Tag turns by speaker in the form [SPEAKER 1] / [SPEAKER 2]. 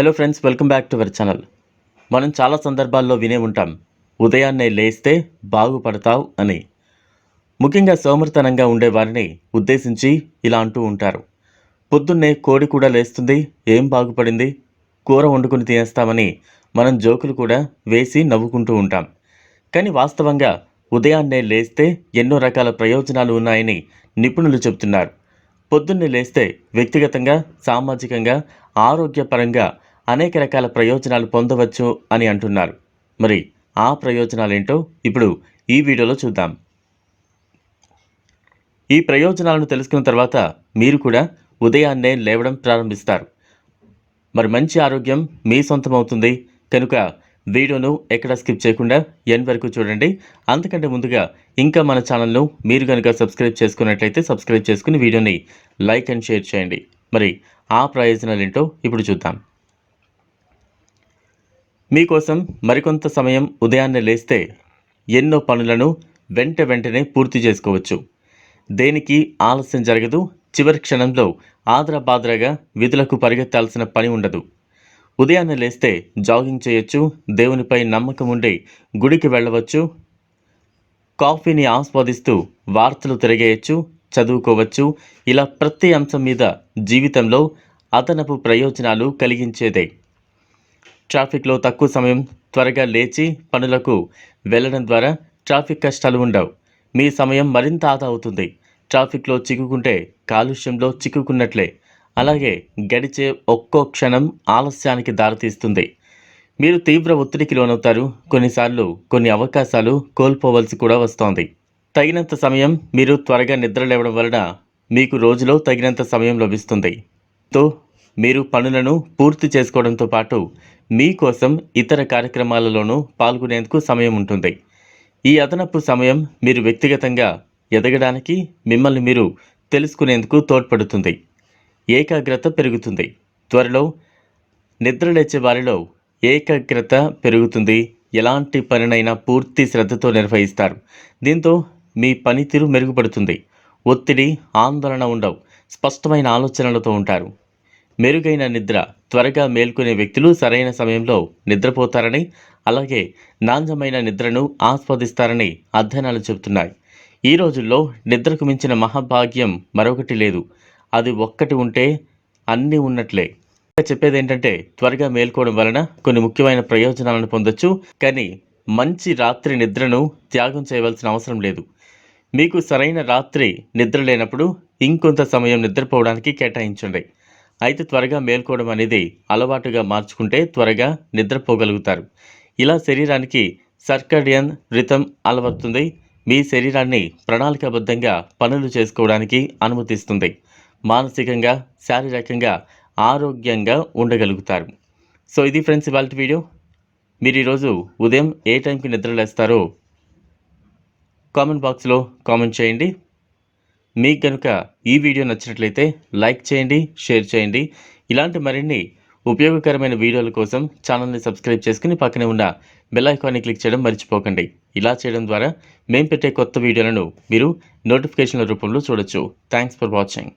[SPEAKER 1] Hello friends welcome back to our channel మనం చాలా సందర్భాల్లో వినే ఉంటాం ఉదయాన్నే లేస్తే బాగుపడతావు అని. ముఖ్యంగా సోమరితనంగా ఉండే వారిని ఉద్దేశించి ఇలా అంటూ ఉంటారు. పొద్దున్నే కోడి కూడా లేస్తుంది ఏం బాగుపడింది? కూర వండుకుని తినేస్తామని మనం జోకులు కూడా వేసి నవ్వుకుంటూ ఉంటాం. కానీ వాస్తవంగా ఉదయాన్నే లేస్తే ఎన్నో రకాల ప్రయోజనాలు ఉన్నాయని నిపుణులు చెబుతున్నారు. పొద్దున్నే లేస్తే వ్యక్తిగతంగా సామాజికంగా ఆరోగ్యపరంగా అనేక రకాల ప్రయోజనాలు పొందవచ్చు అని అంటున్నారు. మరి ఆ ప్రయోజనాలేంటో ఇప్పుడు ఈ వీడియోలో చూద్దాం. ఈ ప్రయోజనాలను తెలుసుకున్న తర్వాత మీరు కూడా ఉదయాన్నే లేవడం ప్రారంభిస్తారు. మరి మంచి ఆరోగ్యం మీ సొంతం అవుతుంది కనుక వీడియోను ఎక్కడ స్కిప్ చేయకుండా ఎన్ వరకు చూడండి. అంతకంటే ముందుగా ఇంకా మన ఛానల్ను మీరు కనుక సబ్స్క్రైబ్ చేసుకున్నట్లయితే సబ్స్క్రైబ్ చేసుకుని వీడియోని లైక్ అండ్ షేర్ చేయండి. మరి ఆ ప్రయోజనాలు ఏంటో ఇప్పుడు చూద్దాం. మీకోసం మరికొంత సమయం ఉదయాన్నే లేస్తే ఎన్నో పనులను వెంట వెంటనే పూర్తి చేసుకోవచ్చు. దేనికి ఆలస్యం జరగదు. చివరి క్షణంలో ఆదరబాదరగా విధులకు పరిగెత్తాల్సిన పని ఉండదు. ఉదయాన్నే లేస్తే జాగింగ్ చేయొచ్చు. దేవునిపై నమ్మకం ఉండి గుడికి వెళ్ళవచ్చు. కాఫీని ఆస్వాదిస్తూ వార్తలు తిరగేయచ్చు చదువుకోవచ్చు. ఇలా ప్రతి అంశం మీద జీవితంలో అదనపు ప్రయోజనాలు కలిగించేదే. ట్రాఫిక్లో తక్కువ సమయం త్వరగా లేచి పనులకు వెళ్ళడం ద్వారా ట్రాఫిక్ కష్టాలు ఉండవు. మీ సమయం మరింత ఆదా అవుతుంది. ట్రాఫిక్లో చిక్కుకుంటే కాలుష్యంలో చిక్కుకున్నట్లే. అలాగే గడిచే ఒక్కో క్షణం ఆలస్యానికి దారితీస్తుంది. మీరు తీవ్ర ఒత్తిడికి లోనవుతారు. కొన్నిసార్లు కొన్ని అవకాశాలు కోల్పోవలసి కూడా వస్తోంది. తగినంత సమయం మీరు త్వరగా నిద్ర లేవడం వలన మీకు రోజులో తగినంత సమయం లభిస్తుంది. తో మీరు పనులను పూర్తి చేసుకోవడంతో పాటు మీకోసం ఇతర కార్యక్రమాలలోనూ పాల్గొనేందుకు సమయం ఉంటుంది. ఈ అదనపు సమయం మీరు వ్యక్తిగతంగా ఎదగడానికి మిమ్మల్ని మీరు తెలుసుకునేందుకు తోడ్పడుతుంది. ఏకాగ్రత పెరుగుతుంది. త్వరలో నిద్రలేచే వారిలో ఏకాగ్రత పెరుగుతుంది. ఎలాంటి పనినైనా పూర్తి శ్రద్ధతో నిర్వహిస్తారు. దీంతో మీ పనితీరు మెరుగుపడుతుంది. ఒత్తిడి ఆందోళన ఉండవు. స్పష్టమైన ఆలోచనలతో ఉంటారు. మెరుగైన నిద్ర త్వరగా మేల్కొనే వ్యక్తులు సరైన సమయంలో నిద్రపోతారని అలాగే నాణ్యమైన నిద్రను ఆస్వాదిస్తారని అధ్యయనాలు చెబుతున్నాయి. ఈ రోజుల్లో నిద్రకు మించిన మహాభాగ్యం మరొకటి లేదు. అది ఒక్కటి ఉంటే అన్నీ ఉన్నట్లే. ఇంకా చెప్పేది ఏంటంటే త్వరగా మేల్కోవడం వలన కొన్ని ముఖ్యమైన ప్రయోజనాలను పొందొచ్చు కానీ మంచి రాత్రి నిద్రను త్యాగం చేయవలసిన అవసరం లేదు. మీకు సరైన రాత్రి నిద్ర లేనప్పుడు ఇంకొంత సమయం నిద్రపోవడానికి కేటాయించండి. అయితే త్వరగా మేల్కోవడం అనేది అలవాటుగా మార్చుకుంటే త్వరగా నిద్రపోగలుగుతారు. ఇలా శరీరానికి సర్కడియన్ రితం అలవడుతుంది మీ శరీరాన్ని ప్రణాళికాబద్ధంగా పనులు చేసుకోవడానికి అనుమతిస్తుంది. మానసికంగా శారీరకంగా ఆరోగ్యంగా ఉండగలుగుతారు. సో ఇది ఫ్రెండ్స్ ఇవాళ వీడియో. మీరు ఈరోజు ఉదయం ఏ టైంకి నిద్రలేస్తారో కామెంట్ బాక్స్లో కామెంట్ చేయండి. మీకు కనుక ఈ వీడియో నచ్చినట్లయితే లైక్ చేయండి షేర్ చేయండి. ఇలాంటి మరిన్ని ఉపయోగకరమైన వీడియోల కోసం ఛానల్ని సబ్స్క్రైబ్ చేసుకుని పక్కనే ఉన్న బెల్ ఐకాన్ని క్లిక్ చేయడం మర్చిపోకండి. ఇలా చేయడం ద్వారా మేము పెట్టే కొత్త వీడియోలను మీరు నోటిఫికేషన్ల రూపంలో చూడొచ్చు. Thanks for watching